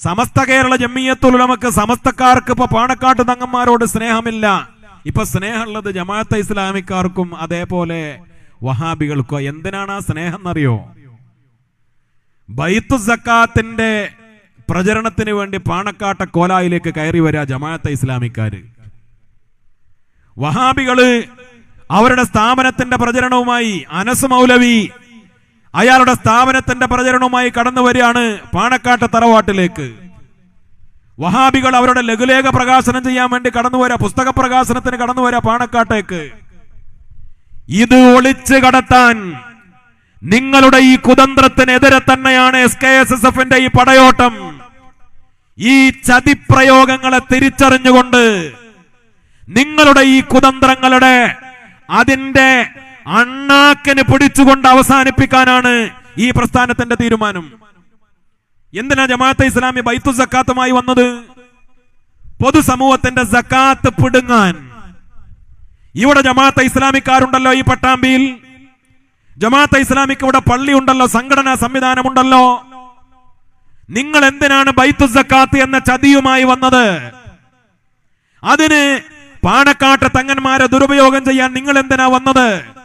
സമസ്ത കേരള ജമ്മിയത്തുലമക്ക് സമസ്തക്കാർക്ക് ഇപ്പൊ പാണക്കാട്ട് തങ്ങന്മാരോട് സ്നേഹമില്ല. ഇപ്പൊ സ്നേഹമുള്ളത് ജമാഅത്തെ ഇസ്ലാമിക്കാർക്കും അതേപോലെ വഹാബികൾക്കോ. എന്തിനാണ് ആ സ്നേഹം എന്നറിയോ ബൈത്തു സക്കാത്തിന്റെ പ്രചരണത്തിന് വേണ്ടി പാണക്കാട്ട കോലായിലേക്ക് കയറി വരാ ജമാഅത്തെ ഇസ്ലാമിക്കാര്. വഹാബികൾ അവരുടെ സ്ഥാപനത്തിന്റെ പ്രചരണവുമായി അനസ് മൗലവി അയാളുടെ സ്ഥാപനത്തിന്റെ പ്രചരണവുമായി കടന്നു വരികയാണ് പാണക്കാട്ട് തറവാട്ടിലേക്ക്. വഹാബികൾ അവരുടെ ലഘുലേഖ പ്രകാശനം ചെയ്യാൻ വേണ്ടി കടന്നു വരാ പുസ്തക പ്രകാശനത്തിന് കടന്നു വരാ പാണക്കാട്ടേക്ക്. ഇത് ഒളിച്ചു കടത്താൻ നിങ്ങളുടെ ഈ കുതന്ത്രത്തിനെതിരെ തന്നെയാണ് എസ് കെ എസ് എസ് എഫിന്റെ ഈ പടയോട്ടം. ഈ ചതിപ്രയോഗങ്ങളെ തിരിച്ചറിഞ്ഞുകൊണ്ട് നിങ്ങളുടെ ഈ കുതന്ത്രങ്ങളുടെ അതിന്റെ അണ്ണാക്കിന് പിടിച്ചുകൊണ്ട് അവസാനിപ്പിക്കാനാണ് ഈ പ്രസ്ഥാനത്തിന്റെ തീരുമാനം. എന്തിനാ ജമാഅത്തെ ഇസ്ലാമി ബൈത്തു സക്കാത്തുമായി വന്നത്? പൊതുസമൂഹത്തിന്റെ സക്കാത്ത് പിടുങ്ങാൻ. ഇവിടെ ജമാഅത്തെ ഇസ്ലാമിക്കാരുണ്ടല്ലോ ഈ പട്ടാമ്പിയിൽ. ജമാഅത്തെ ഇസ്ലാമിക്ക് ഇവിടെ പള്ളി ഉണ്ടല്ലോ സംഘടനാ സംവിധാനമുണ്ടല്ലോ. നിങ്ങൾ എന്തിനാണ് ബൈത്തു സക്കാത്ത് എന്ന ചതിയുമായി വന്നത്? അതിന് പാണക്കാട്ട് തങ്ങന്മാരെ ദുരുപയോഗം ചെയ്യാൻ നിങ്ങൾ എന്തിനാ വന്നത്?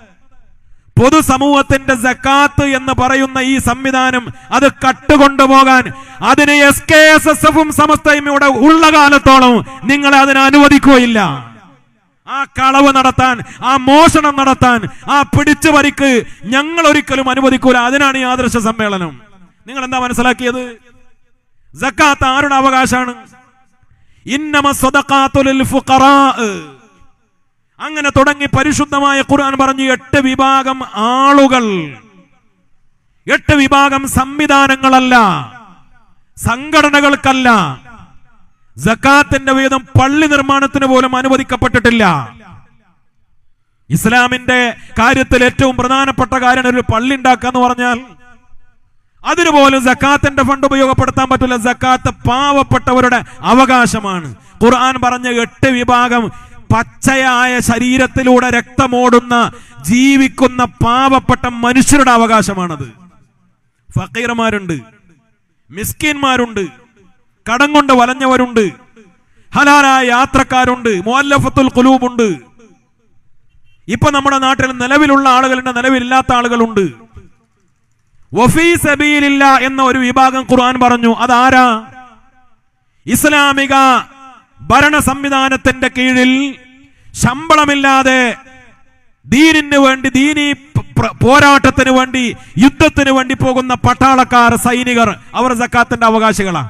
പൊതുസമൂഹത്തിന്റെ സക്കാത്ത് എന്ന് പറയുന്ന ഈ സംവിധാനം അത് കട്ടുകൊണ്ടുപോകാൻ അതിന് എസ് കെ എസ് എസ് എഫും സമസ്തയും ഇവിടെ ഉള്ള കാലത്തോളം നിങ്ങളെ അതിനെ അനുവദിക്കുകയില്ല. ആ കളവ് നടത്താൻ ആ മോഷണം നടത്താൻ ആ പിടിച്ചു പരിക്ക് ഞങ്ങൾ ഒരിക്കലും അനുവദിക്കൂല. അതിനാണ് ഈ ആദർശ സമ്മേളനം. നിങ്ങൾ എന്താ മനസ്സിലാക്കിയത്? സക്കാത്ത് ആരുടെ അവകാശമാണ്? ഇന്നമ സ്വതക്കാത്തു ലിൽ ഫുഖറാ. അങ്ങനെ തുടങ്ങി പരിശുദ്ധമായ ഖുർആൻ പറഞ്ഞു എട്ട് വിഭാഗം ആളുകൾ. എട്ട് വിഭാഗം സംവിധാനങ്ങളല്ല സംഘടനകൾക്കല്ല. ജക്കാത്തിന്റെ വീതം പള്ളി നിർമ്മാണത്തിന് പോലും അനുവദിക്കപ്പെട്ടിട്ടില്ല. ഇസ്ലാമിന്റെ കാര്യത്തിൽ ഏറ്റവും പ്രധാനപ്പെട്ട കാര്യം ഒരു പള്ളി ഉണ്ടാക്കുക എന്ന് പറഞ്ഞാൽ അതിനുപോലും സക്കാത്തിന്റെ ഫണ്ട് ഉപയോഗപ്പെടുത്താൻ പറ്റില്ല. സക്കാത്ത് പാവപ്പെട്ടവരുടെ അവകാശമാണ്. ഖുർആൻ പറഞ്ഞ എട്ട് വിഭാഗം പച്ചയായ ശരീരത്തിലൂടെ രക്തമോടുന്ന ജീവിക്കുന്ന പാവപ്പെട്ട മനുഷ്യരുടെ അവകാശമാണത്. ഫക്കീർമാരുണ്ട് മിസ്കിന്മാരുണ്ട് കടം കൊണ്ട് വലഞ്ഞവരുണ്ട് ഹലാലായ യാത്രക്കാരുണ്ട് മുഅല്ലഫത്തുൽ കുലൂബുണ്ട് ഇപ്പൊ നമ്മുടെ നാട്ടിൽ നിലവിലുള്ള ആളുകളുണ്ട് നിലവിലില്ലാത്ത ആളുകളുണ്ട്. എന്ന ഒരു വിഭാഗം ഖുർആൻ പറഞ്ഞു. അതാരാ? ഇസ്ലാമിക ഭരണ സംവിധാനത്തിന്റെ കീഴിൽ ശമ്പളമില്ലാതെ ദീനിന് വേണ്ടി ദീനി പ്ര- പോരാട്ടത്തിന് വേണ്ടി യുദ്ധത്തിന് വേണ്ടി പോകുന്ന പട്ടാളക്കാർ സൈനികർ അവർ സക്കാത്തിന്റെ അവകാശികളാണ്.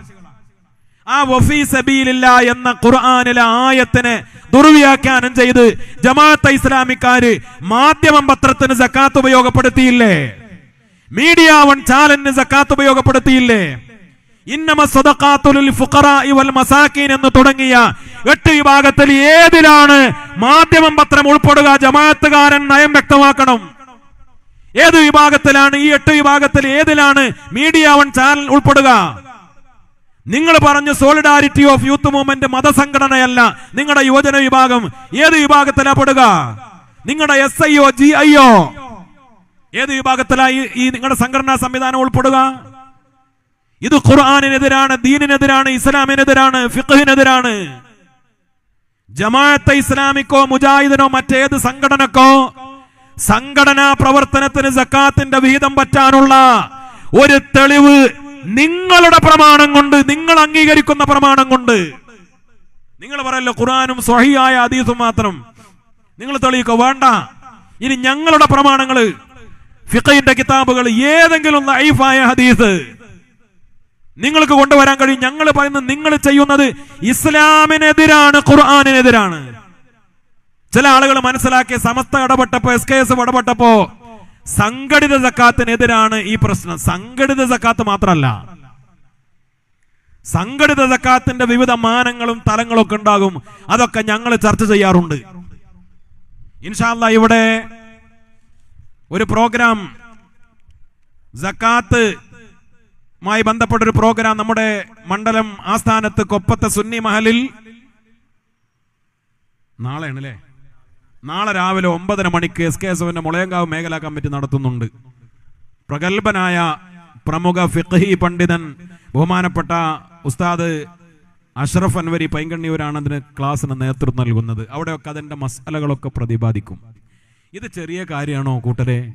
ആ വഫീ സബീലില്ല എന്ന ഖുർആാനിലെ ആയത്തിനെ ദുർവ്യാഖ്യാനം ചെയ്ത് ജമാഅത്ത് ഇസ്ലാമിക്കാര് മാധ്യമം പത്രത്തിന് സക്കാത്ത് ഉപയോഗപ്പെടുത്തിയില്ലേ? മീഡിയ വൺ ചാനലിന് സക്കാത്ത് ഉപയോഗപ്പെടുത്തിയില്ലേ? എന്ന് തുടങ്ങിയ എട്ട് വിഭാഗത്തിൽ ഏതിലാണ് മാധ്യമം പത്രം ഉൾപ്പെടുക? ജമാഅത്തുകാരൻ നയം വ്യക്തമാക്കണം. ഏത് വിഭാഗത്തിലാണ്? ഈ എട്ട് വിഭാഗത്തിൽ ഏതിലാണ് മീഡിയ വൺ ചാനൽ ഉൾപ്പെടുക? നിങ്ങൾ പറഞ്ഞു സോളിഡാരിറ്റി ഓഫ് യൂത്ത് മൂവ്മെന്റ് മതസംഘടനയല്ല നിങ്ങളുടെ യുവജന വിഭാഗം. ഏത് വിഭാഗത്തിലാ പെടുക? നിങ്ങളുടെ S I O G I O. ഏത് വിഭാഗത്തിലായി ഈ നിങ്ങളുടെ സംഘടനാ സംവിധാനം ഉൾപ്പെടുക? ഇത് ഖുർആാനിനെതിരാണ് ദീനിനെതിരാണ് ഇസ്ലാമിനെതിരാണ് ഫിഖഹിനെതിരാണ് ജമാഅത്തെ ഇസ്ലാമിക്കോ മുജാഹിദിനോ മറ്റേത് സംഘടനക്കോ സംഘടനാ പ്രവർത്തനത്തിന് സക്കാത്തിന്റെ വിഹിതം പറ്റാനുള്ള ഒരു തെളിവ് നിങ്ങളുടെ പ്രമാണം കൊണ്ട് നിങ്ങൾ അംഗീകരിക്കുന്ന പ്രമാണം കൊണ്ട്. നിങ്ങൾ പറയല്ലോ ഖുർആാനും സ്വഹിയായ ഹദീസും മാത്രം. നിങ്ങൾ തെളിയിക്കോ വേണ്ട. ഇനി ഞങ്ങളുടെ പ്രമാണങ്ങൾ ഫിഖയിന്റെ കിതാബുകൾ ഏതെങ്കിലും ലൈഫായ ഹദീസ്. നിങ്ങൾക്ക് കൊണ്ടുവരാൻ കഴിയും. ഞങ്ങൾ പറയുന്നത് നിങ്ങൾ ചെയ്യുന്നത് ഇസ്ലാമിനെതിരാണ് ഖുർആാനിനെതിരാണ്. ചില ആളുകൾ മനസ്സിലാക്കി സമസ്ത ഇടപെട്ടപ്പോ എസ് കെ എസ് ഇടപെട്ടപ്പോ സംഘടിത സക്കാത്തിനെതിരാണ് ഈ പ്രശ്നം. സംഘടിത സക്കാത്ത് മാത്രമല്ല സംഘടിത സക്കാത്തിന്റെ വിവിധ മാനങ്ങളും തലങ്ങളും ഒക്കെ ഉണ്ടാകും. അതൊക്കെ ഞങ്ങൾ ചർച്ച ചെയ്യാറുണ്ട്. ഇൻഷാല്ല ഇവിടെ ഒരു പ്രോഗ്രാം സക്കാത്ത് മായി ബന്ധപ്പെട്ട ഒരു പ്രോഗ്രാം നമ്മുടെ മണ്ഡലം ആസ്ഥാനത്ത് കൊപ്പത്തെ സുന്നി മഹലിൽ നാളെയാണ് അല്ലേ നാളെ രാവിലെ ഒമ്പതര മണിക്ക് എസ് കെ എസ് മുളയങ്കാവ് മേഖലാ കമ്മിറ്റി നടത്തുന്നുണ്ട്. പ്രഗത്ഭനായ പ്രമുഖ ഫിഖ്ഹി പണ്ഡിതൻ ബഹുമാനപ്പെട്ട ഉസ്താദ് അഷ്റഫ് അൻവരി പൈങ്കണ്ണിയൂരാണ് അതിന് ക്ലാസ്സിന് നേതൃത്വം നൽകുന്നത്. അവിടെയൊക്കെ അതിന്റെ മസാലകളൊക്കെ പ്രതിപാദിക്കും. ഇത് ചെറിയ കാര്യമാണോ കൂട്ടരെ?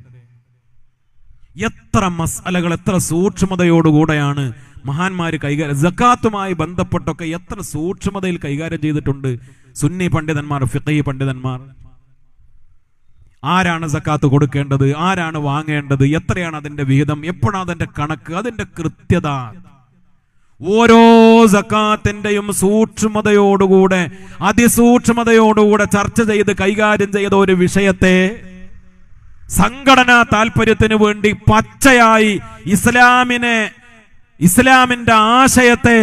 എത്ര മസാലകൾ എത്ര സൂക്ഷ്മതയോടുകൂടെയാണ് മഹാന്മാർ കൈകാര്യം ജക്കാത്തുമായി ബന്ധപ്പെട്ടൊക്കെ എത്ര സൂക്ഷ്മതയിൽ കൈകാര്യം ചെയ്തിട്ടുണ്ട്. സുന്നി പണ്ഡിതന്മാർ ഫിഖി പണ്ഡിതന്മാർ. ആരാണ് സക്കാത്ത് കൊടുക്കേണ്ടത്? ആരാണ് വാങ്ങേണ്ടത്? എത്രയാണ് അതിന്റെ വിഹിതം? എപ്പോഴാണ് അതിന്റെ കണക്ക്? അതിന്റെ കൃത്യത. ഓരോ സക്കാത്തിന്റെയും സൂക്ഷ്മതയോടുകൂടെ അതിസൂക്ഷ്മതയോടുകൂടെ ചർച്ച ചെയ്ത് കൈകാര്യം ചെയ്ത ഒരു വിഷയത്തെ സംഘടനാ താല്പര്യത്തിന് വേണ്ടി പച്ചയായി ഇസ്ലാമിനെ ഇസ്ലാമിന്റെ ആശയത്തെ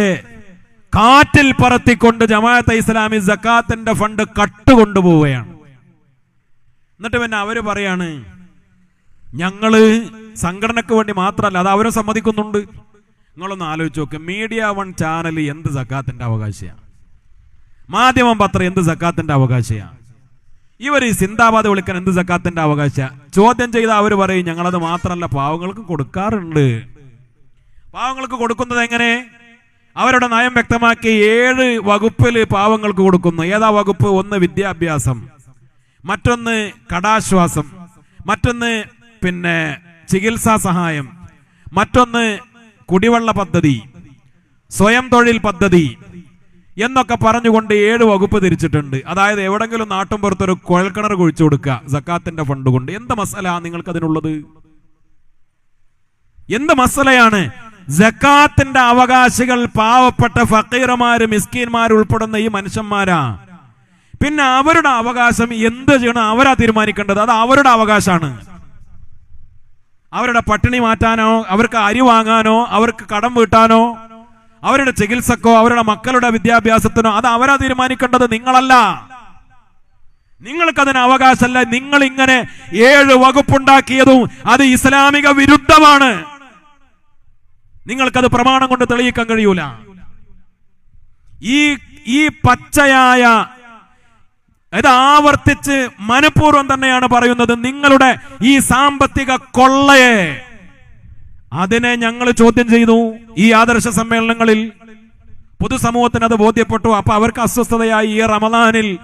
കാറ്റിൽ പറത്തിക്കൊണ്ട് ജമാഅത്തെ ഇസ്ലാമി സക്കാത്തിന്റെ ഫണ്ട് കട്ടുകൊണ്ടുപോവുകയാണ്. എന്നിട്ട് പിന്നെ അവർ പറയാണ് ഞങ്ങൾ സംഘടനക്ക് വേണ്ടി മാത്രമല്ല അത് അവരെ സമ്മതിക്കുന്നുണ്ട്. നിങ്ങളൊന്ന് ആലോചിച്ച് നോക്ക് മീഡിയ വൺ ചാനൽ എന്ത് സക്കാത്തിന്റെ അവകാശമാണ് മാധ്യമം പത്രം എന്ത് സക്കാത്തിന്റെ അവകാശമാണ് ഇവർ ഈ സിന്താബാദ് വിളിക്കാൻ എന്ത് സക്കാത്തിന്റെ അവകാശ? ചോദ്യം ചെയ്ത അവർ പറയും ഞങ്ങളത് മാത്രമല്ല പാവങ്ങൾക്ക് കൊടുക്കാറുണ്ട്. പാവങ്ങൾക്ക് കൊടുക്കുന്നത് എങ്ങനെ? അവരുടെ നയം വ്യക്തമാക്കി ഏഴ് വകുപ്പിൽ പാവങ്ങൾക്ക് കൊടുക്കുന്നു. ഏതാ വകുപ്പ്? ഒന്ന് വിദ്യാഭ്യാസം മറ്റൊന്ന് കടാശ്വാസം മറ്റൊന്ന് പിന്നെ ചികിത്സാ സഹായം മറ്റൊന്ന് കുടിവെള്ള പദ്ധതി സ്വയം തൊഴിൽ പദ്ധതി എന്നൊക്കെ പറഞ്ഞുകൊണ്ട് ഏഴ് വകുപ്പ് തിരിച്ചിട്ടുണ്ട്. അതായത് എവിടെങ്കിലും നാട്ടും പുറത്തൊരു കുഴൽക്കിണർ കുഴിച്ചു കൊടുക്കുക സക്കാത്തിന്റെ ഫണ്ട് കൊണ്ട്. എന്ത് മസല നിങ്ങൾക്ക് അതിനുള്ളത് എന്ത് മസലയാണ്? ജക്കാത്തിന്റെ അവകാശികൾ പാവപ്പെട്ട ഫക്കീറമാര് മിസ്കീന്മാർ ഉൾപ്പെടുന്ന ഈ മനുഷ്യന്മാരാ. പിന്നെ അവരുടെ അവകാശം എന്ത് ചെയ്യണം? അവരാ തീരുമാനിക്കേണ്ടത്. അത് അവരുടെ അവകാശമാണ്. അവരുടെ പട്ടിണി മാറ്റാനോ അവർക്ക് അരി വാങ്ങാനോ അവർക്ക് കടം വീട്ടാനോ അവരുടെ ചികിത്സക്കോ അവരുടെ മക്കളുടെ വിദ്യാഭ്യാസത്തിനോ അത് അവരാ തീരുമാനിക്കേണ്ടത് നിങ്ങളല്ല. നിങ്ങൾക്കതിന് അവകാശമല്ല നിങ്ങൾ ഇങ്ങനെ ഏഴ് വകുപ്പുണ്ടാക്കിയതും അത് ഇസ്ലാമിക വിരുദ്ധമാണ്. നിങ്ങൾക്കത് പ്രമാണം കൊണ്ട് തെളിയിക്കാൻ കഴിയൂല. ഈ ഈ പച്ചയായ ഇത് ആവർത്തിച്ച് മനഃപൂർവം തന്നെയാണ് പറയുന്നത് നിങ്ങളുടെ ഈ സാമ്പത്തിക കൊള്ളയെ. അതിനെ ഞങ്ങൾ ചോദ്യം ചെയ്തു. ഈ ആദർശ സമ്മേളനങ്ങളിൽ പൊതുസമൂഹത്തിന് അത് ബോധ്യപ്പെട്ടു. അപ്പൊ അവർക്ക് അസ്വസ്ഥതയായി ഈ റമദാനിൽ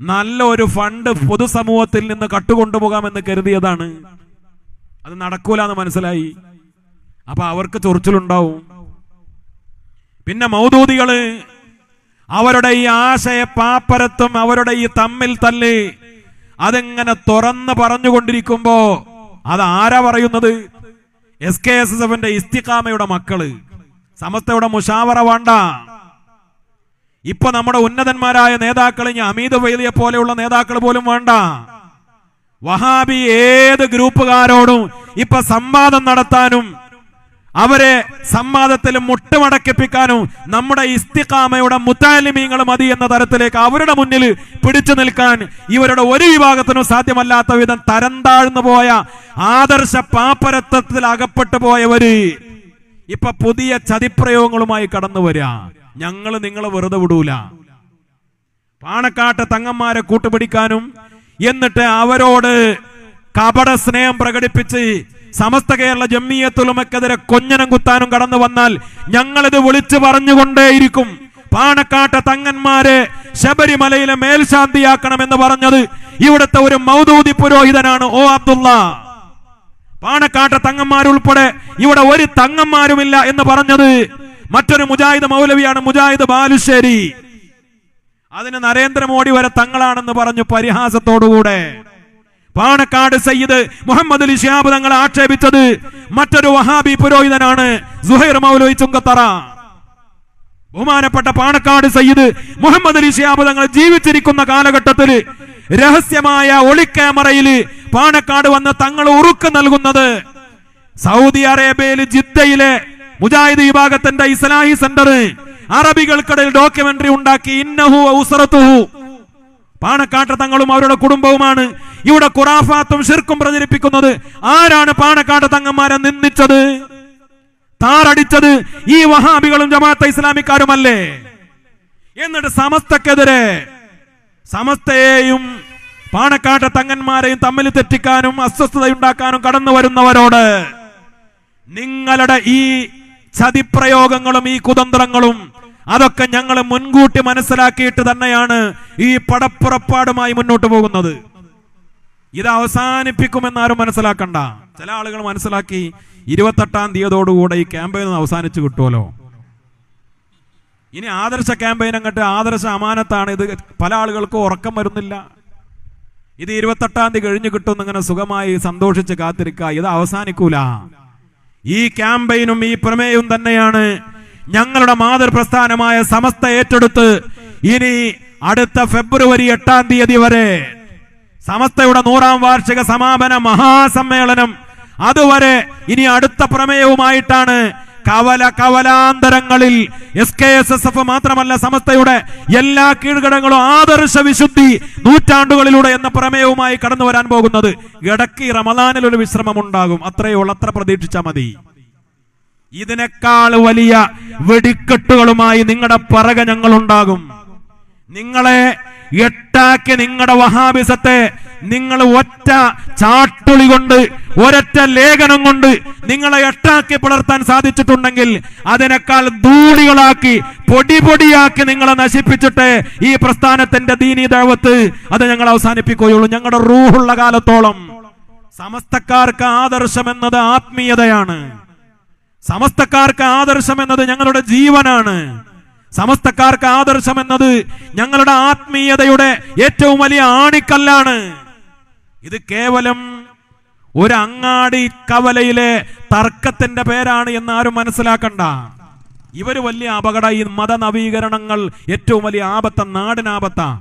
നല്ല ഒരു ഫണ്ട് പൊതുസമൂഹത്തിൽ നിന്ന് കട്ടുകൊണ്ടുപോകാമെന്ന് കരുതിയതാണ്. അത് നടക്കൂല എന്ന് മനസ്സിലായി. അപ്പൊ അവർക്ക് ചൊറിച്ചിലുണ്ടാവും. പിന്നെ മൗദൂദികൾ അവരുടെ ഈ ആശയ പാപ്പരത്വം അവരുടെ ഈ തമ്മിൽ തല്ല് അതെങ്ങനെ തുറന്ന് പറഞ്ഞുകൊണ്ടിരിക്കുമ്പോ അത് ആരാ പറയുന്നത്? എസ് കെ എസ് എസ് എഫിന്റെ ഇസ്തിഖാമയുടെ മക്കൾ. സമസ്തയുടെ മുഷാവറ വേണ്ട. ഇപ്പൊ നമ്മുടെ ഉന്നതന്മാരായ നേതാക്കൾ ഇനി അമീദ് വൈദിയെ പോലെയുള്ള നേതാക്കൾ പോലും വേണ്ട. വഹാബി ഏത് ഗ്രൂപ്പുകാരോടും ഇപ്പൊ സംവാദം നടത്താനും അവരെ സംവാദത്തിൽ മുട്ടുമടക്കിപ്പിക്കാനും നമ്മുടെ ഇസ്തിഖാമയുടെ മുത്താലിമീങ്ങൾ മതി എന്ന തരത്തിലേക്ക് അവരുടെ മുന്നിൽ പിടിച്ചു നിൽക്കാൻ ഇവരുടെ ഒരു വിഭാഗത്തിനും സാധ്യമല്ലാത്ത വിധം തരം താഴ്ന്നു പോയ ആദർശ പാപ്പരത്വത്തിൽ അകപ്പെട്ടു പോയവര് ഇപ്പൊ പുതിയ ചതിപ്രയോഗങ്ങളുമായി കടന്നു വരിക ഞങ്ങൾ നിങ്ങളെ വെറുതെ വിടൂല. പാണക്കാട്ട് തങ്ങന്മാരെ കൂട്ടുപിടിക്കാനും എന്നിട്ട് അവരോട് കപട സ്നേഹം പ്രകടിപ്പിച്ച് സമസ്ത കേരള ജമ്മിയത്തുലുമക്കെതിരെ കൊഞ്ഞനം കുത്താനും കടന്നു വന്നാൽ ഞങ്ങളിത് വിളിച്ചു പറഞ്ഞുകൊണ്ടേയിരിക്കും. പാണക്കാട്ട തങ്ങന്മാരെ ശബരിമലയിലെ മേൽശാന്തിയാക്കണമെന്ന് പറഞ്ഞത് ഇവിടുത്തെ ഒരു മൗദൂദി പുരോഹിതനാണ് ഓ അബ്ദുള്ള. പാണക്കാട്ട തങ്ങന്മാരുൾപ്പെടെ ഇവിടെ ഒരു തങ്ങന്മാരുമില്ല എന്ന് പറഞ്ഞത് മറ്റൊരു മുജാഹിദ് മൗലവിയാണ് മുജാഹിദ് ബാലുശ്ശേരി. അതിന് നരേന്ദ്രമോദി വരെ തങ്ങളാണെന്ന് പറഞ്ഞു പരിഹാസത്തോടുകൂടെ. പാണക്കാട് സയ്യിദ് മുഹമ്മദ് അലി ഷിയാബ് തങ്ങൾ ആക്ഷേപിച്ചത് മറ്റൊരു വഹാബി പുരോഹിതനാണ് സുഹൈർ മൗലോയി ചുങ്കത്തറ. ബഹുമാനപ്പെട്ട പാണക്കാട് സയ്യിദ് മുഹമ്മദ് അലി ഷിയാബ് തങ്ങൾ ജീവിച്ചിരിക്കുന്ന കാലഘട്ടത്തിൽ രഹസ്യമായ ഒളിക്യാമറയിൽ പാണക്കാട് വന്ന് തങ്ങൾ ഉറുക്ക് നൽകുന്നത് സൗദി അറേബ്യയിൽ ജിദ്ദയിലെ മുജാഹിദ് വിഭാഗത്തിന്റെ ഇസ്ലാഹി സെന്റർ അറബികൾക്കിടയിൽ ഡോക്യുമെന്ററി ഉണ്ടാക്കി ഇന്നഹു ഔസറത്തുഹു പാണക്കാട്ട് തങ്ങളും അവരുടെ കുടുംബവുമാണ്. ഇവിടെ ഖുറാഫാത്തും ശിർക്കും പ്രചരിപ്പിക്കുന്നത് ആരാണ് പാണക്കാട്ട് തങ്ങന്മാരെ നിന്ദിച്ചത്? താറടിച്ചത് ഈ വഹാബികളും ജമാഅത്തെ ഇസ്ലാമിക്കാരുമല്ലേ? എന്നിട്ട് സമസ്തക്കെതിരെ സമസ്തയെയും പാണക്കാട്ട് തങ്ങന്മാരെയും തമ്മിൽ തെറ്റിക്കാനും അസ്വസ്ഥതയുണ്ടാക്കാനും കടന്നു വരുന്നവരോട് നിങ്ങളുടെ ഈ ചതിപ്രയോഗങ്ങളും ഈ കുതന്ത്രങ്ങളും അതൊക്കെ ഞങ്ങൾ മുൻകൂട്ടി മനസ്സിലാക്കിയിട്ട് തന്നെയാണ് ഈ പടപ്പുറപ്പാടുമായി മുന്നോട്ട് പോകുന്നത്. ഇത് അവസാനിപ്പിക്കുമെന്ന് ആരും മനസ്സിലാക്കണ്ട. ചില ആളുകൾ മനസ്സിലാക്കി ഇരുപത്തെട്ടാം തീയതിയോടുകൂടെ ഈ ക്യാമ്പയിൻ അവസാനിച്ചു കിട്ടുമല്ലോ. ഇനി ആദർശ ക്യാമ്പയിൻ അങ്ങോട്ട് ആദർശ അമാനത്താണ്. ഇത് പല ആളുകൾക്കും ഉറക്കം വരുന്നില്ല. ഇത് ഇരുപത്തെട്ടാം തീയതി കഴിഞ്ഞു കിട്ടും ഇങ്ങനെ സുഖമായി സന്തോഷിച്ച് കാത്തിരിക്കുക. ഇത് അവസാനിക്കൂല. ഈ ക്യാമ്പയിനും ഈ പ്രമേയവും തന്നെയാണ് ഞങ്ങളുടെ മാതൃപ്രസ്ഥാനമായ സമസ്ത ഏറ്റെടുത്ത് ഇനി അടുത്ത ഫെബ്രുവരി എട്ടാം തീയതി വരെ സമസ്തയുടെ നൂറാം വാർഷിക സമാപന മഹാസമ്മേളനം. അതുവരെ ഇനി അടുത്ത പ്രമേയവുമായിട്ടാണ് കവല കവലാന്തരങ്ങളിൽ S K S S F മാത്രമല്ല സമസ്തയുടെ എല്ലാ കീഴ്ഘടങ്ങളും ആദർശ വിശുദ്ധി നൂറ്റാണ്ടുകളിലൂടെ എന്ന പ്രമേയവുമായി കടന്നു വരാൻ പോകുന്നത്. ഇടയ്ക്ക് ഈ റമദാനിൽ ഒരു വിശ്രമം ഉണ്ടാകും അത്രയുള്ള അത്ര പ്രതീക്ഷിച്ചാൽ മതി. ഇതിനേക്കാൾ വലിയ വെടിക്കെട്ടുകളുമായി നിങ്ങളുടെ പറക ഞങ്ങൾ ഉണ്ടാകും നിങ്ങളെ എട്ടാക്കി നിങ്ങളുടെ വഹാബിസത്തെ നിങ്ങൾ ഒറ്റ ചാട്ടുളി കൊണ്ട് ഒരൊറ്റ ലേഖനം കൊണ്ട് നിങ്ങളെ എട്ടാക്കി പുലർത്താൻ സാധിച്ചിട്ടുണ്ടെങ്കിൽ അതിനേക്കാൾ ധൂളികളാക്കി പൊടി പൊടിയാക്കി നിങ്ങളെ നശിപ്പിച്ചിട്ട് ഈ പ്രസ്ഥാനത്തിന്റെ ദീനീ ദേവത്ത് അത് ഞങ്ങൾ അവസാനിപ്പിക്കുകയുള്ളൂ. ഞങ്ങളുടെ റൂഹുള്ള കാലത്തോളം സമസ്തക്കാർക്ക് ആദർശം എന്നത് ആത്മീയതയാണ്. സമസ്തക്കാർക്ക് ആദർശം എന്നത് ഞങ്ങളുടെ ജീവനാണ്. സമസ്തക്കാർക്ക് ആദർശം എന്നത് ഞങ്ങളുടെ ആത്മീയതയുടെ ഏറ്റവും വലിയ ആണിക്കല്ലാണ്. ഇത് കേവലം ഒരു അങ്ങാടി കവലയിലെ തർക്കത്തിന്റെ പേരാണ് എന്ന് ആരും മനസ്സിലാക്കണ്ട. ഇവർ വലിയ അപകട ഈ മത നവീകരണങ്ങൾ ഏറ്റവും വലിയ ആപത്ത നാടിനാപത്താ.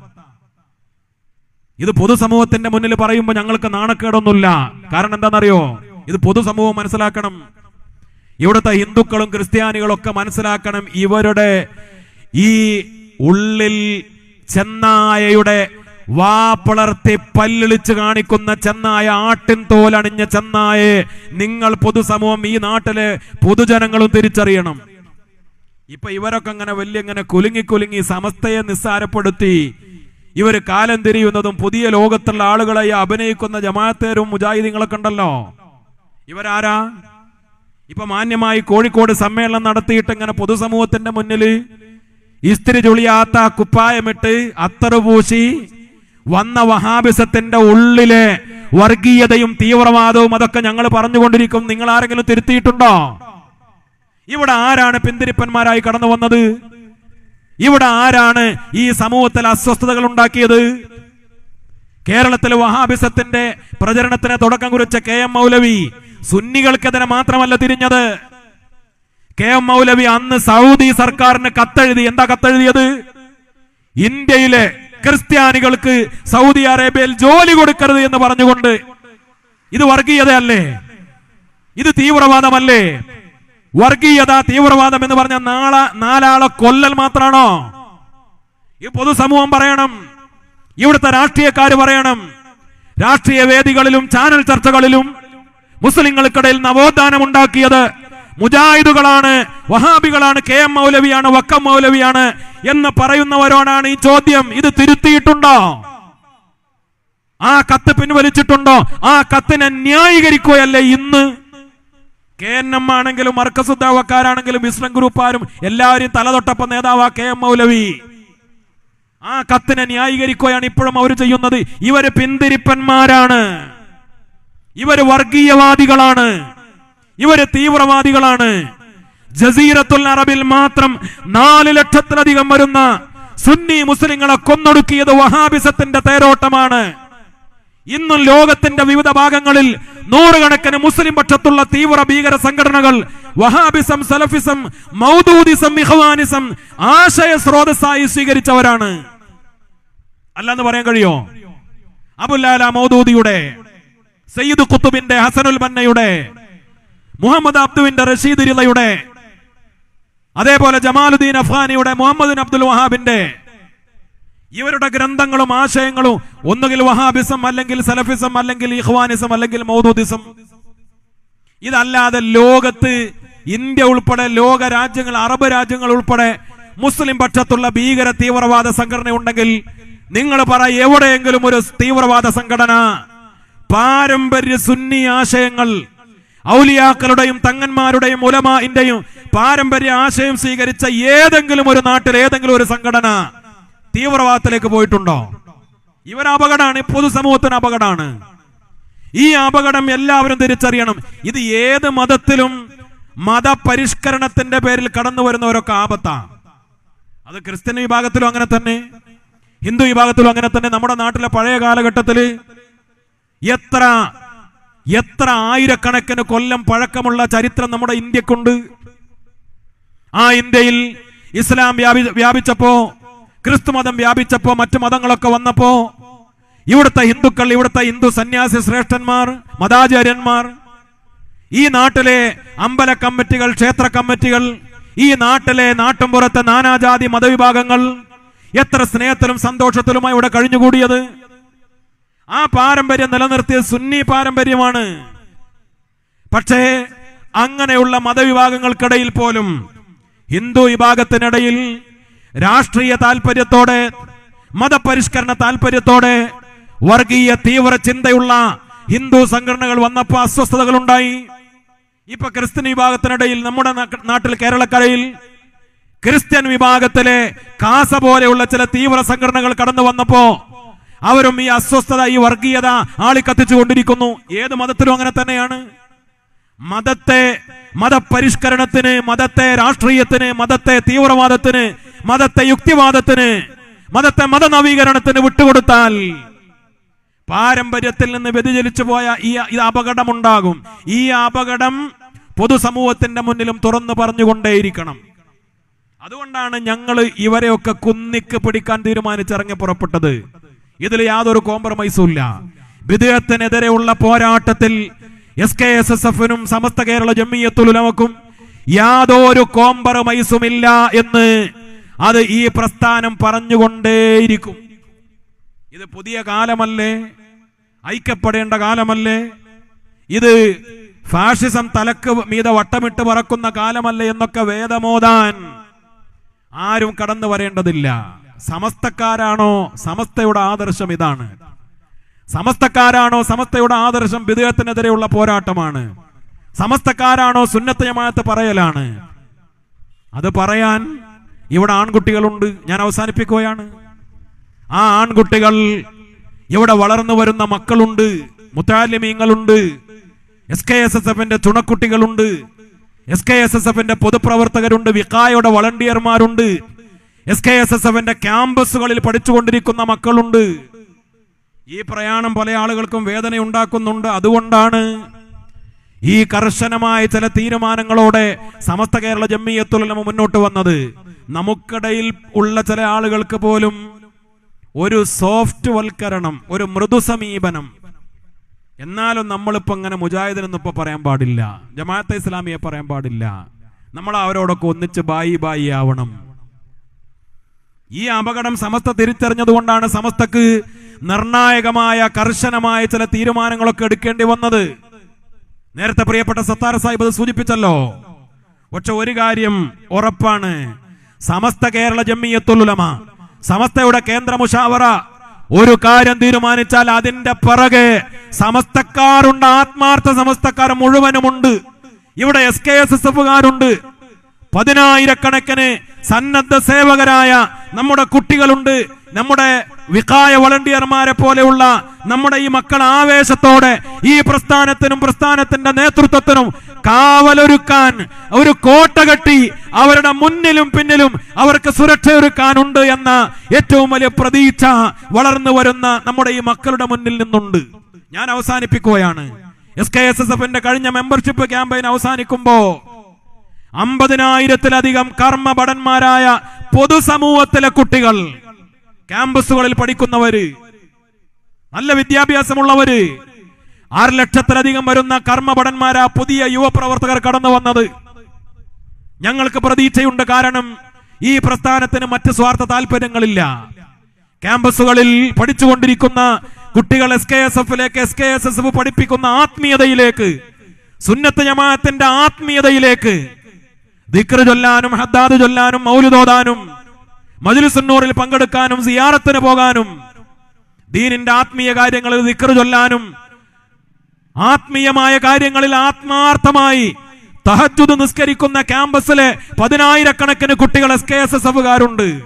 ഇത് പൊതുസമൂഹത്തിന്റെ മുന്നിൽ പറയുമ്പോൾ ഞങ്ങൾക്ക് നാണക്കേടൊന്നുമില്ല. കാരണം എന്താണെന്നറിയോ? ഇത് പൊതുസമൂഹം മനസ്സിലാക്കണം. ഇവിടുത്തെ ഹിന്ദുക്കളും ക്രിസ്ത്യാനികളും ഒക്കെ മനസ്സിലാക്കണം ഇവരുടെ ഈ ഉള്ളിൽ ചെന്നായയുടെ വാ പിളർത്തി പല്ലിളിച്ച് കാണിക്കുന്ന ചെന്നായ ആട്ടിൻ തോലണിഞ്ഞ ചെന്നായെ നിങ്ങൾ പൊതുസമൂഹം ഈ നാട്ടിലെ പൊതുജനങ്ങളും തിരിച്ചറിയണം. ഇപ്പൊ ഇവരൊക്കെ അങ്ങനെ വലിയ ഇങ്ങനെ കുലുങ്ങി കുലുങ്ങി സമസ്തയെ നിസ്സാരപ്പെടുത്തി ഇവർ കാലം തിരിയുന്നതും പുതിയ ലോകത്തുള്ള ആളുകളെ അഭിനയിക്കുന്ന ജമാഅത്തേരും മുജാഹിദീങ്ങളൊക്കെ ഉണ്ടല്ലോ. ഇവരാരാ? ഇപ്പൊ മാന്യമായി കോഴിക്കോട് സമ്മേളനം നടത്തിയിട്ട് ഇങ്ങനെ പൊതുസമൂഹത്തിന്റെ മുന്നിൽ ഇസ്തിരി ചുളിയാത്ത കുപ്പായമിട്ട് അത്തറ് പൂശി വന്ന വഹാബിസത്തിന്റെ ഉള്ളിലെ വർഗീയതയും തീവ്രവാദവും അതൊക്കെ ഞങ്ങൾ പറഞ്ഞുകൊണ്ടിരിക്കും. നിങ്ങൾ ആരെങ്കിലും തിരുത്തിയിട്ടുണ്ടോ? ഇവിടെ ആരാണ് പിന്തിരിപ്പന്മാരായി കടന്നു വന്നത്? ഇവിടെ ആരാണ് ഈ സമൂഹത്തിൽ അസ്വസ്ഥതകൾ ഉണ്ടാക്കിയത്? കേരളത്തിലെ വഹാബിസത്തിന്റെ പ്രചരണത്തിന് തുടക്കം കുറിച്ച കെ എം മൗലവി സുന്നികൾക്കെതിരെ മാത്രമല്ല തിരിഞ്ഞത്. കെ എം മൗലവി അന്ന് സൗദി സർക്കാരിന് കത്തെഴുതി എന്താ കത്തെഴുതിയത്? ഇന്ത്യയിലെ ക്രിസ്ത്യാനികൾക്ക് സൗദി അറേബ്യയിൽ ജോലി കൊടുക്കരുത് എന്ന് പറഞ്ഞുകൊണ്ട്. ഇത് വർഗീയതയല്ലേ? ഇത് തീവ്രവാദമല്ലേ? വർഗീയത തീവ്രവാദം എന്ന് പറഞ്ഞ നാളെ നാലാളെ കൊല്ലൽ മാത്രമാണോ ഈ പൊതുസമൂഹം പറയണം ഇവിടുത്തെ രാഷ്ട്രീയക്കാർ പറയണം രാഷ്ട്രീയ വേദികളിലും ചാനൽ ചർച്ചകളിലും മുസ്ലിങ്ങൾക്കിടയിൽ നവോത്ഥാനം ഉണ്ടാക്കിയത് മുജാഹിദുകളാണ് വഹാബികളാണ് കെ എം മൗലവിയാണ് വക്കം മൗലവിയാണ് എന്ന് പറയുന്നവരോടാണ് ഈ ചോദ്യം. ഇത് തിരുത്തിയിട്ടുണ്ടോ? ആ കത്ത് പിൻവലിച്ചിട്ടുണ്ടോ? ആ കത്തിനെ ന്യായീകരിക്കുകയല്ലേ ഇന്ന്? കെ എൻ എം ആണെങ്കിലും മർക്കസുദ്ദാവക്കാരാണെങ്കിലും ഇസ്ലാം ഗ്രൂപ്പാരും എല്ലാവരും തലതൊട്ടപ്പ നേതാവാ കെ എം മൗലവി. ആ കത്തിനെ ന്യായീകരിക്കുകയാണ് ഇപ്പോഴും അവർ ചെയ്യുന്നത്. ഇവർ പിന്തിരിപ്പന്മാരാണ്. ഇവർ വർഗീയവാദികളാണ്. ഇവർ തീവ്രവാദികളാണ്. ജസീറത്തുൽ അറബിൽ മാത്രം നാല് ലക്ഷത്തിലധികം വരുന്ന സുന്നി മുസ്ലിങ്ങളെ കൊന്നൊടുക്കിയത് വഹാബിസത്തിന്റെ തേരോട്ടമാണ്. ഇന്നും ലോകത്തിന്റെ വിവിധ ഭാഗങ്ങളിൽ നൂറുകണക്കിന് മുസ്ലിം പക്ഷത്തുള്ള തീവ്ര ഭീകര സംഘടനകൾ വഹാബിസം സലഫിസം മൗദൂദിസം ഇഹ്വാനിസം ആശയ സ്രോതസ്സായി സ്വീകരിച്ചവരാണ്. അല്ലെന്ന് പറയാൻ കഴിയോ? അബുല്ലാല മൗദൂദിയുടെ സയ്യിദ് കുത്തുബിന്റെ ഹസനുൽ ബന്നയുടെ മുഹമ്മദ് അബ്ദുവിന്റെ റഷീദ് ഇരിളയുടെ അതേപോലെ ജമാലുദ്ദീൻ അഫ്ഗാനിയുടെ മുഹമ്മദ് അബ്ദുൽ വഹാബിന്റെ ഇവരുടെ ഗ്രന്ഥങ്ങളും ആശയങ്ങളും ഒന്നുകിൽ വഹാബിസം അല്ലെങ്കിൽ സലഫിസം അല്ലെങ്കിൽ ഇഹ്വാനിസം അല്ലെങ്കിൽ മൗദൂദിസം. ഇതല്ലാതെ ലോകത്ത് ഇന്ത്യ ഉൾപ്പെടെ ലോക രാജ്യങ്ങൾ അറബ് രാജ്യങ്ങൾ ഉൾപ്പെടെ മുസ്ലിം പക്ഷത്തുള്ള ഭീകര തീവ്രവാദ സംഘടന ഉണ്ടെങ്കിൽ നിങ്ങൾ പറ എവിടെയെങ്കിലും ഒരു തീവ്രവാദ സംഘടന പാരമ്പര്യ സുന്നി ആശയങ്ങൾ ഔലിയാക്കളുടെയും തങ്ങന്മാരുടെയും ഉലമാന്റെയും പാരമ്പര്യ ആശയം സ്വീകരിച്ച ഏതെങ്കിലും ഒരു നാട്ടിൽ ഏതെങ്കിലും ഒരു സംഘടന തീവ്രവാദത്തിലേക്ക് പോയിട്ടുണ്ടോ? ഇവർ അപകടമാണ് പൊതുസമൂഹത്തിന് അപകടമാണ്. ഈ അപകടം എല്ലാവരും തിരിച്ചറിയണം. ഇത് ഏത് മതത്തിലും മതപരിഷ്കരണത്തിന്റെ പേരിൽ കടന്നു വരുന്നവരൊക്കെ ആപത്താ അത് ക്രിസ്ത്യൻ വിഭാഗത്തിലും അങ്ങനെ തന്നെ. ഹിന്ദു വിഭാഗത്തിലും അങ്ങനെ തന്നെ. നമ്മുടെ നാട്ടിലെ പഴയ കാലഘട്ടത്തിൽ എത്ര എത്ര ആയിരക്കണക്കിന് കൊല്ലം പഴക്കമുള്ള ചരിത്രം നമ്മുടെ ഇന്ത്യക്കുണ്ട്. ആ ഇന്ത്യയിൽ ഇസ്ലാം വ്യാപി വ്യാപിച്ചപ്പോ ക്രിസ്തു മതം വ്യാപിച്ചപ്പോ മറ്റു മതങ്ങളൊക്കെ വന്നപ്പോ ഇവിടുത്തെ ഹിന്ദുക്കൾ ഇവിടുത്തെ ഹിന്ദു സന്യാസി ശ്രേഷ്ഠന്മാർ മതാചാര്യന്മാർ ഈ നാട്ടിലെ അമ്പല കമ്മിറ്റികൾ ക്ഷേത്ര കമ്മിറ്റികൾ ഈ നാട്ടിലെ നാട്ടുംപുറത്തെ നാനാജാതി മതവിഭാഗങ്ങൾ എത്ര സ്നേഹത്തിലും സന്തോഷത്തിലുമായി ഇവിടെ കഴിഞ്ഞുകൂടിയത്. ആ പാരമ്പര്യം നിലനിർത്തിയ സുന്നി പാരമ്പര്യമാണ്. പക്ഷേ അങ്ങനെയുള്ള മതവിഭാഗങ്ങൾക്കിടയിൽ പോലും ഹിന്ദു വിഭാഗത്തിനിടയിൽ രാഷ്ട്രീയ താല്പര്യത്തോടെ മതപരിഷ്കരണ താല്പര്യത്തോടെ വർഗീയ തീവ്ര ചിന്തയുള്ള ഹിന്ദു സംഘടനകൾ വന്നപ്പോൾ അസ്വസ്ഥതകൾ ഉണ്ടായി ഇപ്പൊ ക്രിസ്ത്യൻ വിഭാഗത്തിനിടയിൽ നമ്മുടെ നാട്ടിൽ കേരളക്കരയിൽ ക്രിസ്ത്യൻ വിഭാഗത്തിലെ കാസ പോലെയുള്ള ചില തീവ്ര സംഘടനകൾ കടന്നു വന്നപ്പോ അവരും ഈ അസ്വസ്ഥത ഈ വർഗീയത ആളിക്കത്തിച്ചു കൊണ്ടിരിക്കുന്നു. ഏത് മതത്തിലും അങ്ങനെ തന്നെയാണ്. മതത്തെ മതപരിഷ്കരണത്തിന് മതത്തെ രാഷ്ട്രീയത്തിന് മതത്തെ തീവ്രവാദത്തിന് മതത്തെ യുക്തിവാദത്തിന് മതത്തെ മതനവീകരണത്തിന് വിട്ടുകൊടുത്താൽ പാരമ്പര്യത്തിൽ നിന്ന് വ്യതിചലിച്ചു പോയ ഈ അപകടം ഉണ്ടാകും ഈ അപകടം പൊതുസമൂഹത്തിന്റെ മുന്നിലും തുറന്നു പറഞ്ഞുകൊണ്ടേയിരിക്കണം. അതുകൊണ്ടാണ് ഞങ്ങൾ ഇവരെയൊക്കെ കുന്നിക്ക് പിടിക്കാൻ തീരുമാനിച്ചിറങ്ങി പുറപ്പെട്ടത്. ഇതിൽ യാതൊരു കോംപ്രമൈസും ഇല്ല. വിദേഹത്തിനെതിരെയുള്ള പോരാട്ടത്തിൽ എസ് കെ എസ് എസ് എഫിനും സമസ്ത കേരള ജമ്മിയത്തുലമക്കും യാതൊരു കോംപ്രമൈസും ഇല്ല എന്ന് അത് ഈ പ്രസ്ഥാനം പറഞ്ഞുകൊണ്ടേയിരിക്കും. ഇത് പുതിയ കാലമല്ലേ? ഐക്യപ്പെടേണ്ട കാലമല്ലേ? ഇത് ഫാഷിസം തലക്ക് മീതെ വട്ടമിട്ട് പറക്കുന്ന കാലമല്ലേ എന്നൊക്കെ വേദമോദാൻ ആരും കടന്നു വരേണ്ടതില്ല. സമസ്തക്കാരാണോ സമസ്തയുടെ ആദർശം ഇതാണ്? സമസ്തക്കാരാണോ സമസ്തയുടെ ആദർശം വിദേഹത്തിനെതിരെയുള്ള പോരാട്ടമാണ്? സമസ്തക്കാരാണോ സുന്നത്തയമായത്ത് പറയലാണ്? അത് പറയാൻ ഇവിടെ ആൺകുട്ടികളുണ്ട്. ഞാൻ അവസാനിപ്പിക്കുകയാണ്. ആ ആൺകുട്ടികൾ ഇവിടെ വളർന്നു വരുന്ന മക്കളുണ്ട്. മുത്താലിമീങ്ങളുണ്ട്. എസ് കെ എസ് എസ് എഫിന്റെ ചുണക്കുട്ടികളുണ്ട് എസ് കെ എസ് എസ് എഫിന്റെ പൊതുപ്രവർത്തകരുണ്ട്. വിക്കായുടെ വളണ്ടിയർമാരുണ്ട്. എസ് കെ എസ് എസ് എഫിന്റെ ക്യാമ്പസുകളിൽ പഠിച്ചുകൊണ്ടിരിക്കുന്ന മക്കളുണ്ട്. ഈ പ്രയാണം പല ആളുകൾക്കും വേദന ഉണ്ടാക്കുന്നുണ്ട് അതുകൊണ്ടാണ് ഈ കർശനമായ ചില തീരുമാനങ്ങളോടെ സമസ്ത കേരള ജമ്മിയത്തുലമ മുന്നോട്ട് വന്നത്. നമുക്കിടയിൽ ഉള്ള ചില ആളുകൾക്ക് പോലും ഒരു സോഫ്റ്റ് വൽക്കരണം ഒരു മൃദു സമീപനം. എന്നാലും നമ്മളിപ്പോ അങ്ങനെ മുജാഹിദിനൊന്നിപ്പോ പറയാൻ പാടില്ല. ജമാഅത്തെ ഇസ്ലാമിയെ പറയാൻ പാടില്ല. നമ്മൾ അവരോടൊക്കെ ഒന്നിച്ച് ബായി ബായി ആവണം. ഈ അപകടം സമസ്ത തിരിച്ചറിഞ്ഞതുകൊണ്ടാണ് സമസ്തക്ക് നിർണായകമായ കർശനമായ ചില തീരുമാനങ്ങളൊക്കെ എടുക്കേണ്ടി വന്നത്. നേരത്തെ പ്രിയപ്പെട്ട സത്താർ സാഹിബ് അത് സൂചിപ്പിച്ചല്ലോ. പക്ഷെ ഒരു കാര്യം ഉറപ്പാണ്. സമസ്ത കേരള ജമ്മിയത്തുലമ സമസ്തയുടെ കേന്ദ്ര മുഷാവറ ഒരു കാര്യം തീരുമാനിച്ചാൽ അതിന്റെ പിറകെ സമസ്തക്കാരുണ്ട് ആത്മാർത്ഥ സമസ്തക്കാർ മുഴുവനുമുണ്ട്. ഇവിടെ എസ് കെ എസ് എസ് എഫുകാരുണ്ട് പതിനായിരക്കണക്കിന് സന്നദ്ധ സേവകരായ നമ്മുടെ കുട്ടികളുണ്ട് നമ്മുടെ വികായ വളണ്ടിയർമാരെ പോലെയുള്ള നമ്മുടെ ഈ മക്കൾ ആവേശത്തോടെ ഈ പ്രസ്ഥാനത്തിനും പ്രസ്ഥാനത്തിന്റെ നേതൃത്വത്തിനും കാവലൊരുക്കാൻ ഒരു കോട്ട കെട്ടി അവരുടെ മുന്നിലും പിന്നിലും അവർക്ക് സുരക്ഷയൊരുക്കാനുണ്ട് എന്ന ഏറ്റവും വലിയ പ്രതീക്ഷ വളർന്നു വരുന്ന നമ്മുടെ ഈ മക്കളുടെ മുന്നിൽ നിന്നുണ്ട്. ഞാൻ അവസാനിപ്പിക്കുകയാണ്. എസ് കെ എസ് എസ് എഫിന്റെ കഴിഞ്ഞ മെമ്പർഷിപ്പ് ക്യാമ്പയിൻ അവസാനിക്കുമ്പോ അമ്പതിനായിരത്തിലധികം കർമ്മഭടന്മാരായ പൊതുസമൂഹത്തിലെ കുട്ടികൾ ക്യാമ്പസുകളിൽ പഠിക്കുന്നവര് നല്ല വിദ്യാഭ്യാസമുള്ളവര് ആറ് ലക്ഷത്തിലധികം വരുന്ന കർമ്മഭടന്മാരാ പുതിയ യുവപ്രവർത്തകർ കടന്നു വന്നത്. ഞങ്ങൾക്ക് പ്രതീക്ഷയുണ്ട് കാരണം ഈ പ്രസ്ഥാനത്തിന് മറ്റ് സ്വാർത്ഥ താല്പര്യങ്ങളില്ല ക്യാമ്പസുകളിൽ പഠിച്ചുകൊണ്ടിരിക്കുന്ന കുട്ടികൾ എസ് കെ എസ് എഫിലേക്ക് S K S S F പഠിപ്പിക്കുന്ന ആത്മീയതയിലേക്ക് സുന്നത്ത് ജമാഅത്തിന്റെ ആത്മീയതയിലേക്ക് ദിക്ർ ചൊല്ലാനും ഹദ്ദാദ് ചൊല്ലാനും മൗലുതോതാനും മജ്ലിസുന്നൂറിൽ പങ്കെടുക്കാനും സിയാറത്തിന് പോകാനും ദീനിന്റെ ആത്മീയ കാര്യങ്ങളിൽ ദിക്ര ചൊല്ലാനും ആത്മീയമായ കാര്യങ്ങളിൽ ആത്മാർത്ഥമായി തഹജുദ് നിസ്കരിക്കുന്ന ക്യാമ്പസിലെ പതിനായിരക്കണക്കിന് കുട്ടികൾ എസ് കെ എസ് എസ് എഫുകാരുണ്ട്.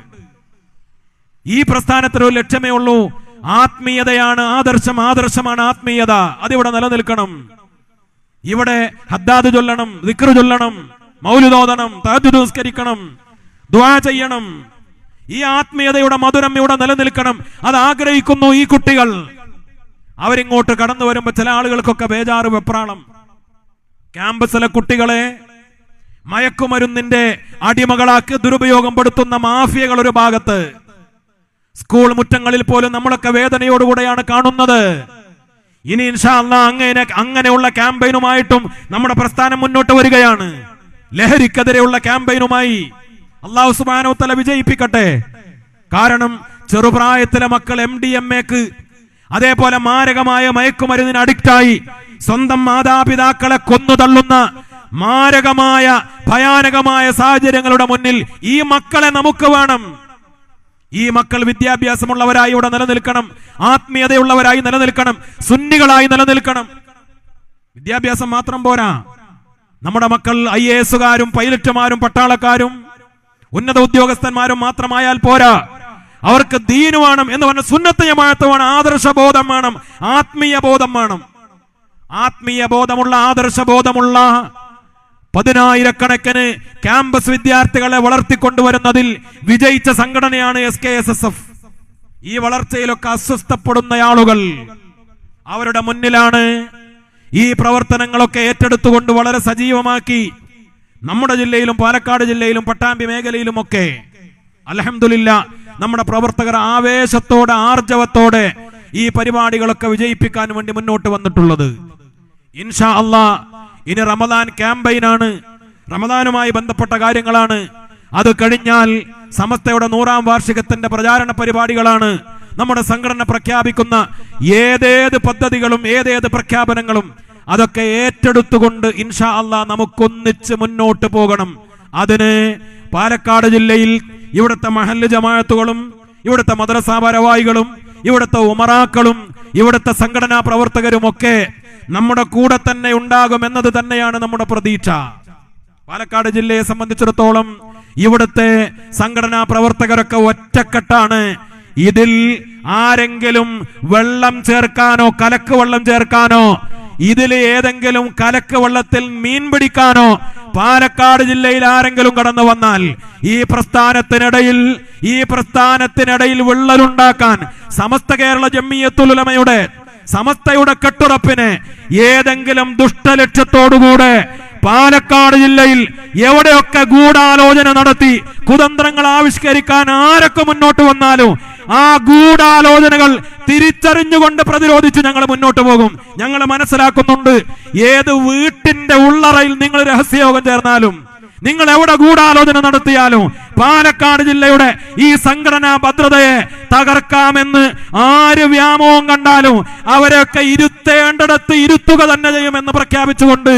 ഈ പ്രസ്ഥാനത്തിന് ഒരു ലക്ഷ്യമേ ഉള്ളൂ. ആത്മീയതയാണ് ആദർശം ആദർശമാണ് ആത്മീയത. അതിവിടെ നിലനിൽക്കണം. ഇവിടെ ഹദ്ദാദ് ചൊല്ലണം ദിക്ര ചൊല്ലണം. മൗലുദോദനം തഹജുദ് ദ്വാ ചെയ്യണം. ഈ ആത്മീയതയുടെ മധുരം ഇവിടെ നിലനിൽക്കണം. അത് ആഗ്രഹിക്കുന്നു ഈ കുട്ടികൾ. അവരിങ്ങോട്ട് കടന്നു വരുമ്പോ ചില ആളുകൾക്കൊക്കെ ബേജാറ് വെപ്രാളം. ക്യാമ്പസിലെ കുട്ടികളെ മയക്കുമരുന്നിന്റെ അടിമകളാക്കി ദുരുപയോഗം പെടുത്തുന്ന മാഫിയകൾ ഒരു ഭാഗത്ത്. സ്കൂൾ മുറ്റങ്ങളിൽ പോലും നമ്മളൊക്കെ വേദനയോടുകൂടെയാണ് കാണുന്നത്. ഇനി ഇൻഷാ അല്ലാ അങ്ങനെ അങ്ങനെയുള്ള ക്യാമ്പയിനുമായിട്ടും നമ്മുടെ പ്രസ്ഥാനം മുന്നോട്ട് വരികയാണ്. ലഹരിക്കെതിരെയുള്ള ക്യാമ്പയിനുമായി അള്ളാഹു സുബാനോ തല വിജയിപ്പിക്കട്ടെ. കാരണം ചെറുപ്രായത്തിലെ മക്കൾ എം ഡി എം എക്ക് അതേപോലെ മാരകമായ മയക്കുമരുന്നിന് അഡിക്റ്റായി സ്വന്തം മാതാപിതാക്കളെ കൊന്നു തള്ളുന്ന മാരകമായ ഭയാനകമായ സാഹചര്യങ്ങളുടെ മുന്നിൽ ഈ മക്കളെ നമുക്ക് വേണം. ഈ മക്കൾ വിദ്യാഭ്യാസമുള്ളവരായി ഇവിടെ നിലനിൽക്കണം ആത്മീയതയുള്ളവരായി നിലനിൽക്കണം സുന്നികളായി നിലനിൽക്കണം. വിദ്യാഭ്യാസം മാത്രം പോരാ. നമ്മുടെ മക്കൾ ഐ എ എസുകാരും പൈലറ്റുമാരും പട്ടാളക്കാരും ഉന്നത ഉദ്യോഗസ്ഥന്മാരും മാത്രമായാൽ പോരാ. അവർക്ക് ദീന് വേണം എന്ന് പറഞ്ഞ സുന്നത്ത് ആദർശ ബോധം വേണം ആത്മീയ ബോധം വേണം. ആത്മീയ ബോധമുള്ള ആദർശ ബോധമുള്ള പതിനായിരക്കണക്കിന് ക്യാമ്പസ് വിദ്യാർത്ഥികളെ വളർത്തിക്കൊണ്ടുവരുന്നതിൽ വിജയിച്ച സംഘടനയാണ് S K S S F. ഈ വളർച്ചയിലൊക്കെ അസ്വസ്ഥപ്പെടുന്ന ആളുകൾ അവരുടെ മുന്നിലാണ് ഈ പ്രവർത്തനങ്ങളൊക്കെ ഏറ്റെടുത്തുകൊണ്ട് വളരെ സജീവമാക്കി നമ്മുടെ ജില്ലയിലും പാലക്കാട് ജില്ലയിലും പട്ടാമ്പി മേഖലയിലും ഒക്കെ അലഹമില്ല നമ്മുടെ പ്രവർത്തകർ ആവേശത്തോടെ ആർജവത്തോടെ ഈ പരിപാടികളൊക്കെ വിജയിപ്പിക്കാൻ വേണ്ടി മുന്നോട്ട് വന്നിട്ടുള്ളത്. ഇൻഷാ അള്ളാ ഇനി റമദാൻ ക്യാമ്പയിനാണ് റമദാനുമായി ബന്ധപ്പെട്ട കാര്യങ്ങളാണ്. അത് കഴിഞ്ഞാൽ സമസ്തയുടെ നൂറാം വാർഷികത്തിന്റെ പ്രചാരണ പരിപാടികളാണ്. നമ്മുടെ സംഘടന പ്രഖ്യാപിക്കുന്ന ഏതേത് പദ്ധതികളും ഏതേത് പ്രഖ്യാപനങ്ങളും അതൊക്കെ ഏറ്റെടുത്തുകൊണ്ട് ഇൻഷാ അള്ളാ നമുക്കൊന്നിച്ച് മുന്നോട്ട് പോകണം. അതിന് പാലക്കാട് ജില്ലയിൽ ഇവിടുത്തെ മഹല്ല് ജമാഅത്തുകളും ഇവിടുത്തെ മദ്രസ ഭാരവാഹികളും ഇവിടുത്തെ ഉമറാക്കളും ഇവിടുത്തെ സംഘടനാ പ്രവർത്തകരുമൊക്കെ നമ്മുടെ കൂടെ തന്നെ ഉണ്ടാകും എന്നത് തന്നെയാണ് നമ്മുടെ പ്രതീക്ഷ. പാലക്കാട് ജില്ലയെ സംബന്ധിച്ചിടത്തോളം ഇവിടുത്തെ സംഘടനാ പ്രവർത്തകരൊക്കെ ഒറ്റക്കെട്ടാണ്. ഇതിൽ ആരെങ്കിലും വെള്ളം ചേർക്കാനോ കലക്ക് വെള്ളം ചേർക്കാനോ ഇതിൽ ഏതെങ്കിലും കലക്ക് വള്ളത്തിൽ മീൻ പിടിക്കാനോ പാലക്കാട് ജില്ലയിൽ ആരെങ്കിലും കടന്നു വന്നാൽ ഈ പ്രസ്ഥാനത്തിനിടയിൽ ഈ പ്രസ്ഥാനത്തിനിടയിൽ വിള്ളലുണ്ടാക്കാൻ സമസ്ത കേരള ജമ്മിയത്തുലമയുടെ സമസ്തയുടെ കെട്ടുറപ്പിന് ഏതെങ്കിലും ദുഷ്ടലക്ഷ്യത്തോടുകൂടെ പാലക്കാട് ജില്ലയിൽ എവിടെയൊക്കെ ഗൂഢാലോചന നടത്തി കുതന്ത്രങ്ങൾ ആവിഷ്കരിക്കാൻ ആരൊക്കെ മുന്നോട്ട് വന്നാലും ആ ഗൂഢാലോചനകൾ തിരിച്ചറിഞ്ഞുകൊണ്ട് പ്രതിരോധിച്ച് ഞങ്ങൾ മുന്നോട്ട് പോകും. ഞങ്ങൾ മനസ്സിലാക്കുന്നുണ്ട് ഏത് വീട്ടിന്റെ ഉള്ളറയിൽ നിങ്ങൾ രഹസ്യയോഗം ചേർന്നാലും നിങ്ങൾ എവിടെ ഗൂഢാലോചന നടത്തിയാലും പാലക്കാട് ജില്ലയുടെ ഈ സംഘടനാ ഭദ്രതയെ തകർക്കാമെന്ന് ആര് വ്യാമോഹം കണ്ടാലും അവരെയൊക്കെ ഇരുത്തേണ്ടടത്ത് ഇരുത്തുക തന്നെ ചെയ്യുമെന്ന് പ്രഖ്യാപിച്ചുകൊണ്ട്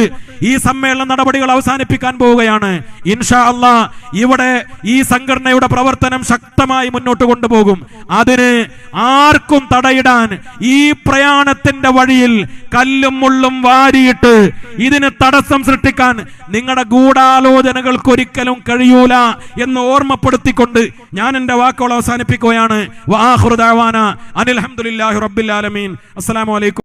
ഈ സമ്മേളന നടപടികൾ അവസാനിപ്പിക്കാൻ പോവുകയാണ്. ഇൻഷാ അള്ളാ ഇവിടെ ഈ സംഘടനയുടെ പ്രവർത്തനം ശക്തമായി മുന്നോട്ട് കൊണ്ടുപോകും. അതിന് ആർക്കും തടയിടാൻ ഈ പ്രയാണത്തിന്റെ വഴിയിൽ കല്ലും മുള്ളും വാരിയിട്ട് ഇതിന് തടസ്സം സൃഷ്ടിക്കാൻ നിങ്ങളുടെ ഗൂഢാലോചനകൾക്ക് ഒരിക്കലും കഴിയൂല എന്ന് ഓർമ്മപ്പെടുത്തിക്കൊണ്ട് ഞാൻ എന്റെ വാക്കുകൾ അവസാനിപ്പിക്കുകയാണ്. വാഹുറുദാവാന അനിൽ അഹമ്മദില്ലാഹി റബ്ബിൽ ആലമീൻ. അസ്സലാമു അലൈക്കും.